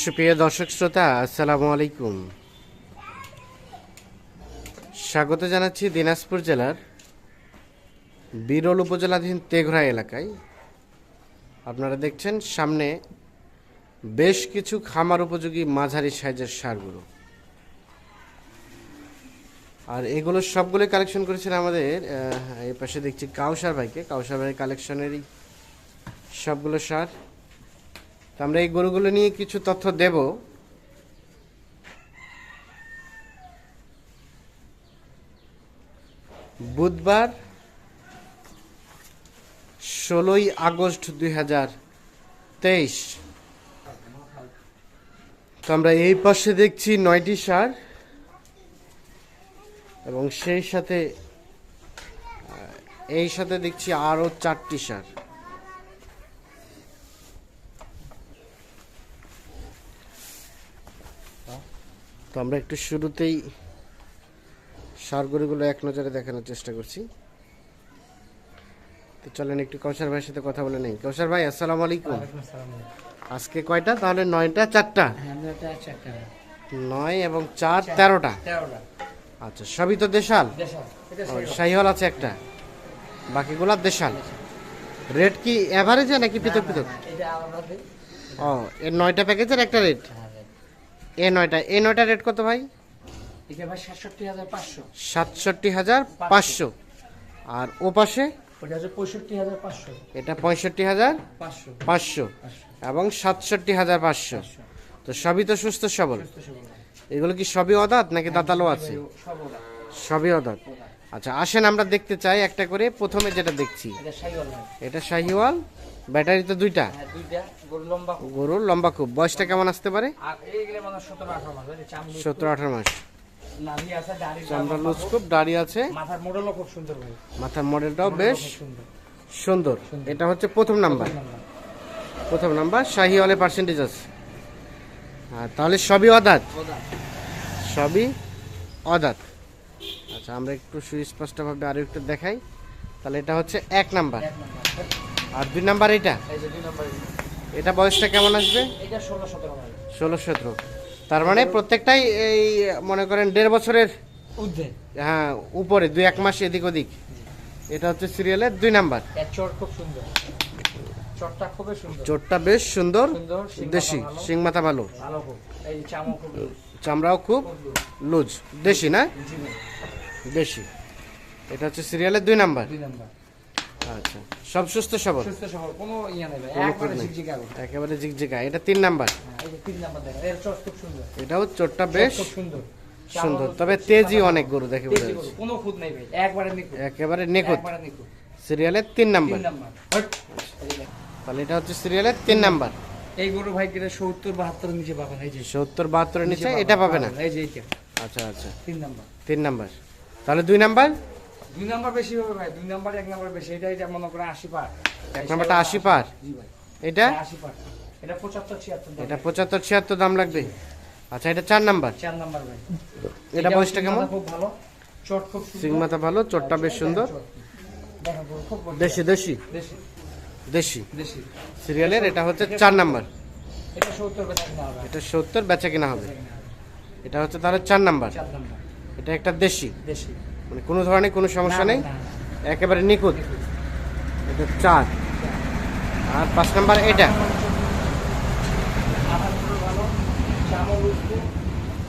সুপ্রিয় দর্শক শ্রোতা, আসসালামু আলাইকুম। স্বাগত জানাচ্ছি দিনাজপুর জেলার বিরল উপজেলাধীন তেঘরা এলাকায়। আপনারা দেখছেন সামনে বেশ কিছু খামার উপযোগী মাঝারি সাইজের সারগুলো। আর এগুলো সবগুলো কালেকশন করেছেন আমাদের এই পাশে দেখছি কাউসার ভাইকে। কাউসার ভাইয়ের কালেকশনেরই সবগুলো সার। তো আমরা এই গরুগুলো নিয়ে কিছু তথ্য দেব। বুধবার ষোলোই আগস্ট দুই হাজার তেইশ। তো আমরা এই পাশে দেখছি নয়টি সার এবং সেই সাথে এই সাথে দেখছি আরও চারটি সার। তো আমরা একটু শুরুতেই সারগরুগুলো এক নজরে দেখানোর চেষ্টা করছি। তো চলেন একটু কৌশার ভাইয়ের সাথে কথা বলে নেই। কৌশার ভাই আসসালামু আলাইকুম। আজকে কয়টা? তাহলে নয়টা চারটা? নয় এবং চার তেরোটা। আচ্ছা সবই তো দেশাল? শাহিওয়াল আছে একটা। বাকিগুলা দেশাল? রেট কি অ্যাভারেজে নাকি পৃথক পৃথক? ও এর নয়টা প্যাকেজের একটা রেট? এ নয়টা এ নয়টা রেট কত ভাই? সাতষট্টি হাজার পাঁচশো। সাতষট্টি হাজার পাঁচশো। আর ও পাশে? এটা পঁয়ষট্টি হাজার পাঁচশো। এবং সাতষট্টি হাজার পাঁচশো। তো সবই তো সুস্থ সবল। এগুলো কি সবই অদাত নাকি দাঁতালো আছে? সবই অদাত। আচ্ছা আসেন আমরা দেখতে চাই একটা করে। প্রথমে যেটা দেখছি এটা শাহিওয়াল। ব্যাটারি তো দুইটা? হ্যাঁ। গরুর লম্বা খুব। বয়সটা কেমন আসতে পারে? সতেরো আঠারো মাস? চামড়া লুজ খুব। দাড়ি আছে। মাথার মোডেলও খুব সুন্দর মাথার মডেলটাও বেশ সুন্দর। এটা হচ্ছে প্রথম নাম্বার। প্রথম নাম্বার। পার্সেন্টেজ আছে। আর তাহলে সবই অদাত? সবই অদাত। আচ্ছা আমরা একটু সুস্পষ্টভাবে আরও একটু দেখাই। তাহলে এটা হচ্ছে এক নাম্বার। আর দুই নাম্বার এটা? এটা। বয়সটা কেমন আসবে? ষোলো সতেরো তার মানে প্রত্যেকটাই এই মনে করেন দেড় বছরের হ্যাঁ উপরে দুই এক মাস এদিক ওদিক। এটা হচ্ছে সিরিয়ালের দুই নাম্বার। খুব সুন্দর। চোটটা বেশ সুন্দর। দেশি। শিং মাথা ভালো। চামড়াও খুব লুজ। দেশি না? দেশি। এটা হচ্ছে সিরিয়ালের দুই নাম্বার। দুই নাম্বার। আচ্ছা। সব সুস্থ সবল? সুস্থ সবল কোনো ইয়া নেই ভাই কোনো একবারে। ঝিকঝিকা একেবারে জিগজিগা এটা তিন নাম্বার। হ্যাঁ, তিন নাম্বার দেখেন এর চট খুব সুন্দর। এটাও চোটটা বেশ খুব সুন্দর। সুন্দর তবে তেজি অনেক গরু দেখে বোঝা যাচ্ছে। কোনো খুদ নেই ভাই একবারে নিখুঁত। একেবারে নিখুঁত। সিরিয়ালের তিন নাম্বার। তাহলে এটা হচ্ছে সিরিয়ালের তিন নাম্বার। এই গরু ভাই গেলে সত্তর বাহাত্তর নিচে পাবেন এই যে। সত্তর বাহাত্তরের নিচে নিচে এটা পাবে না? এই যে আচ্ছা আচ্ছা। তিন নাম্বার। তিন নাম্বার। তাহলে দুই নাম্বার? দুই নাম্বার বেশি হবে ভাই দুই নাম্বার এক নাম্বার বেশি এটা এটা মনে করেন আশি পার। এক নাম্বারটা আশি পার? জি ভাই। এটা? আশি পার। এটা পঁচাত্তর ছিয়াত্তর। এটা পঁচাত্তর ছিয়াত্তর দাম লাগবে? আচ্ছা এটা চার নাম্বার? চার নাম্বার ভাই। এটা বয়সটা কেমন? খুব ভালো। চট খুব সুন্দর। ভালো চোটটা বেশ সুন্দর। দেশি দেশি? দেশি। সিরিয়ালের এটা হচ্ছে চার নাম্বার। এটা সত্তর বেচা কিনা হবে। এটা হচ্ছে তাহলে চার নাম্বার। এটা একটা দেশি। দেশি। মানে কোনো ধরনের কোনো সমস্যা নেই। একেবারে নিখুঁত? এটা চার। আর পাঁচ নাম্বার এটা?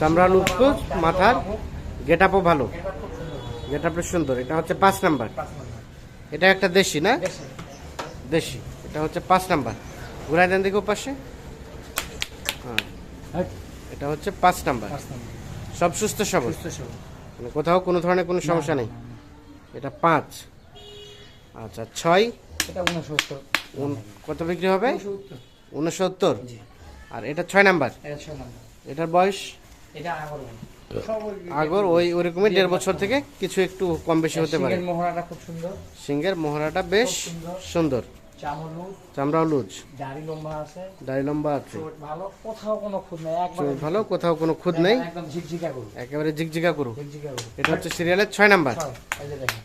চামড় লুকুচ মাথার গেট আপও ভালো। গেট আপটা সুন্দর। এটা হচ্ছে পাঁচ নাম্বার। এটা একটা দেশি না? দেশি। এটা হচ্ছে পাঁচ নাম্বার। ঘুরাই দেন দেখো পাশে হ্যাঁ। এটা হচ্ছে পাঁচ নাম্বার। সব সুস্থ সবল? সুস্থ সবল। মানে কোথাও কোনো ধরনের কোনো সমস্যা নেই। এটা পাঁচ। আচ্ছা ছয়। এটা উনসত্তর কত বিক্রি হবে? উনসত্তর আর এটা ছয় নাম্বার? এটা ছয় নাম্বার। এটার বয়স? এটা আগর ওই- ওরকমই দেড় বছর থেকে কিছু একটু কম বেশি হতে পারে। সিংহের মোহরাটা খুব সুন্দর। সিংহের মোহরাটা বেশ সুন্দর। চামড়াও লুজ দাড়ি লম্বা আছে। দাড়ি লম্বা আছে। ভালো কোথাও কোনো খুদ নেই একবার ভালো কোথাও কোনো খুদ নেই। একদম ঝিকঝিকা করু একেবারে জিগজিগা করু ঝিকঝিকা করু এটা হচ্ছে সিরিয়ালের ছয় নাম্বার। ছয় এই যে দেখেন।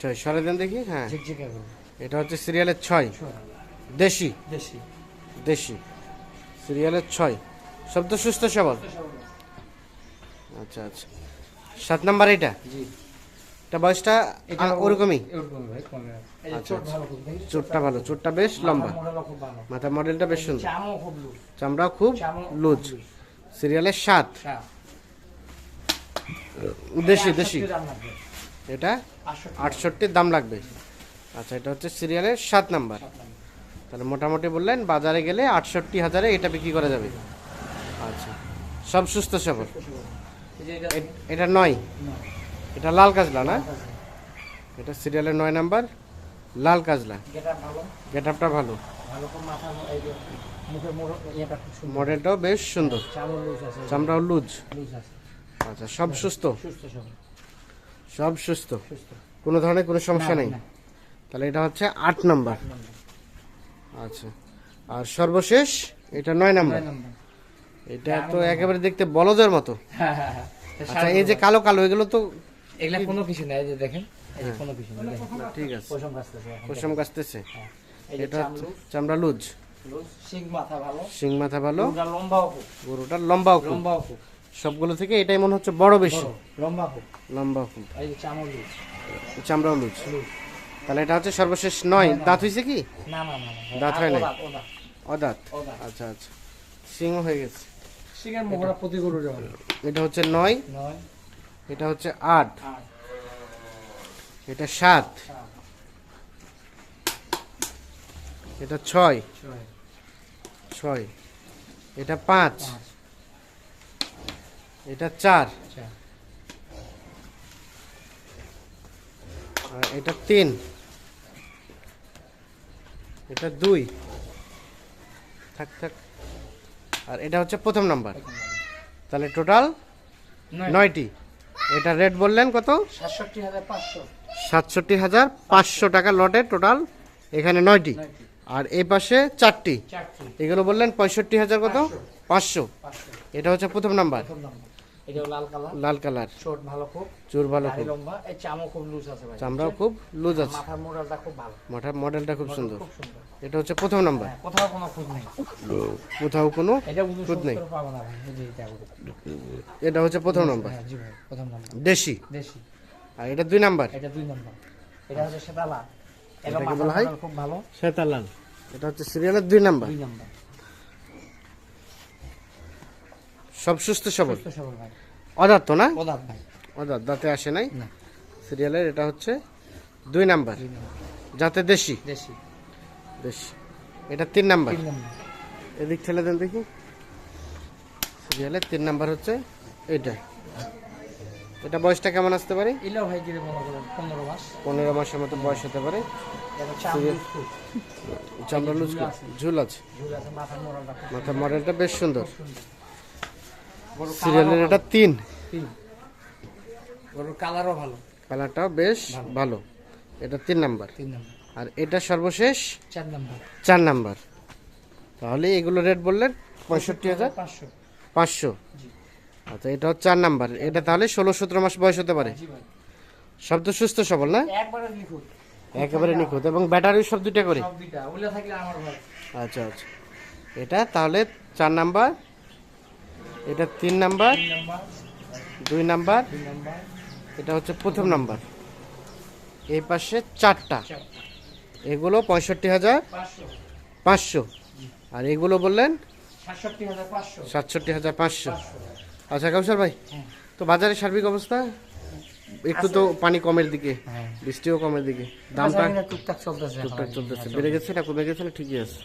ছয় সরে দেন দেখি হ্যাঁ। ঝিকঝিকা করু এটা হচ্ছে সিরিয়ালের দেশি। দেশি। সিরিয়ালের সুস্থ সবল। আচ্ছা আচ্ছা। সাত নাম্বার এটা? জি। এটা বয়সটা এটা ওরকমই? এই যে আচ্ছা, ভালো চোটটা ভালো চোটটা বেশ লম্বা। মোটালো মাথা মডেলটা বেশ সুন্দর। চামও খুব লুজ সিরিয়ালের সাত দেশি দেশি। আটষট্টি দাম লাগবে। এটা আটষট্টি আটষট্টির দাম লাগবে। আচ্ছা এটা হচ্ছে সিরিয়ালের সাত নাম্বার। তাহলে মোটামুটি বললেন বাজারে গেলে আটষট্টি হাজারে এটা বিক্রি করা যাবে। আচ্ছা সব সুস্থ সবল। এটা নয়। এটা লাল কাজলা না? এটা সিরিয়ালের নয় নাম্বার লাল কাজলা। গেট আপটা ভালো। মডেলটাও বেশ সুন্দর। চামড়াও লুজ। আচ্ছা সব সুস্থ? সব সুস্থ? কোনো ধরনের কোনো সমস্যা নেই? তাহলে এটা হচ্ছে আট নাম্বার। আচ্ছা আর সর্বশেষ এটা নয় নাম্বার। নম্বর। এটা তো একেবারে দেখতে বলদের মতো। হ্যাঁ, হ্যাঁ, হ্যাঁ। আচ্ছা এই যে কালো কালো এগুলো তো এগুলা কোনো কিছু নাই যে দেখেন এই যে কোনো কিছু নেই। ঠিক আছে। পশম। পশম কাটতেছে হ্যাঁ। এই যে এটা চামড়ু, চামড়া লুজ। শিং মাথা ভালো। শিং মাথা ভালো। গরুটা লম্বাও খুব। গরুটার লম্বাও খুব। লম্বাও খুব। সবগুলো থেকে এটাই মনে হচ্ছে বড় বেশি। লম্বা খুব। লম্বা খুব। এই যে চামড় লুজ। চামড়াও লুজ। লুজ। তাহলে এটা হচ্ছে সর্বশেষ নয়। দাঁত হয়েছে কি? না না না না। দাঁত হয় নাই? অদাঁত? আচ্ছা আচ্ছা। সিংহ হয়ে গেছে। মোহরা প্রতি এটা হচ্ছে নয়। নয়। এটা হচ্ছে আট। এটা সাত। এটা ছয়। ছয়। এটা পাঁচ। এটা চার। আর এটা তিন। এটা দুই। থাক থাক। আর এটা হচ্ছে প্রথম নাম্বার। তাহলে টোটাল নয়টি। এটা রেট বললেন কত? সাতষট্টি হাজার পাঁচশো। টাকা লটে টোটাল এখানে নয়টি। আর এই পাশে চারটি। এগুলো বললেন পঁয়ষট্টি হাজার কত? পাঁচশো। এটা হচ্ছে প্রথম নাম্বার এটাও লাল কালার। লাল কালার। ছোট ভালো খুব। চুর ভালো খুব। লম্বা। এই চামও খুব লুজ আছে ভাই। চামড়াও খুব লুজ আছে। মাথার মোড়ালটা খুব ভালো। মাথার মডেলটা খুব সুন্দর। এটা হচ্ছে প্রথম নাম্বার হ্যাঁ, কোথাও কোনো নেই। কোথাও কোনো এটা খুঁত নেই। সত্তর পাবো না ভাই এই যে এটা হচ্ছে প্রথম নাম্বার হ্যাঁ জি ভাই প্রথম নাম্বার দেশি। দেশি। আর এটা দুই নাম্বার এটা দুই নাম্বার এটা হচ্ছে সেতালা এটা বলা হয়? খুব ভালো। শ্বেতালাল। এটা হচ্ছে সিরিয়ালের দুই নাম্বার দুই নাম্বার সব সুস্থ সবল? সুস্থ সবল ভাই। অদাত না? পদার্থ ভাই। অদাত দাঁতে আসে নাই? না। সিরিয়ালের এটা হচ্ছে দুই নাম্বার। যাতে দেশি? দেশি। দেশি। এটা তিন নাম্বার? এদিক ঠেলে দেন দেখি। সিরিয়ালের তিন নাম্বার হচ্ছে এইটা। এটা বয়সটা কেমন আসতে পারে? এলেও ভাই যদি পনেরো মাস। পনেরো মাসের মতো বয়স হতে পারে। চামড়া লুজ ঝুল আছে। মাথার মোড়ালটা বেশ সুন্দর। সিরিয়ালের এটা তিন। গরুর কালারও ভালো। কালারটাও বেশ ভালো। এটা তিন নাম্বার। তিন নাম্বার। আর এটা সর্বশেষ? চার নাম্বার। চার নাম্বার। তাহলে এগুলো রেট বললেন পঁয়ষট্টি হাজার? পাঁচশো। পাঁচশো। আচ্ছা এটা হচ্ছে চার নাম্বার। এটা তাহলে ষোলো সতেরো মাস বয়স হতে পারে। সব তো সুস্থ সবল না? একেবারে নিখুঁত। এবং ব্যাটারি সব দুইটা করে? আচ্ছা আচ্ছা। এটা তাহলে চার নাম্বার। এটা তিন নাম্বার দুই নাম্বার এটা হচ্ছে প্রথম নাম্বার। এই পাশে চারটা। এগুলো পঁয়ষট্টি হাজার পাঁচশো। আর এগুলো বললেন সাতষট্টি হাজার পাঁচশো। আচ্ছা কাউসার ভাই। তো বাজারের সার্বিক অবস্থা? একটু তো পানি কমের দিকে। হ্যাঁ বৃষ্টিও কমের দিকে। দামটা টুকটাক চলতেছে টুকটাক চলতেছে। বেড়ে গেছে না কমে গেছে না ঠিকই আছে।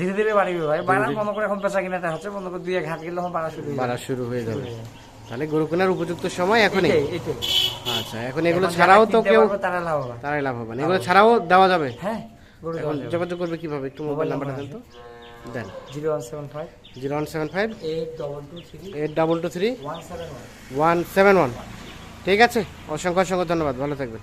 ধীরে ধীরে বাড়িবে ভাই। বাড়া মনে করে এখন পেঁচা কিনাটা হচ্ছে মনে করে দুই এক হাত গেলে বাড়া শুরু হয়ে বাড়া শুরু হয়ে যাবে। তাহলে গরু কেনার উপযুক্ত সময় এখনই। আচ্ছা এখন এগুলো ছাড়াও তো কেউ তারা লাভবান। তারাই লাভ হবে না এগুলো ছাড়াও দেওয়া যাবে? হ্যাঁ এখন যোগাযোগ করবে কীভাবে? একটু মোবাইল নাম্বারটা দেন তো। দেন। Zero one seven five. Zero one seven five. Eight double two three. Eight double two three. One seven one. One seven one. ঠিক আছে। অসংখ্য অসংখ্য ধন্যবাদ। ভালো থাকবেন।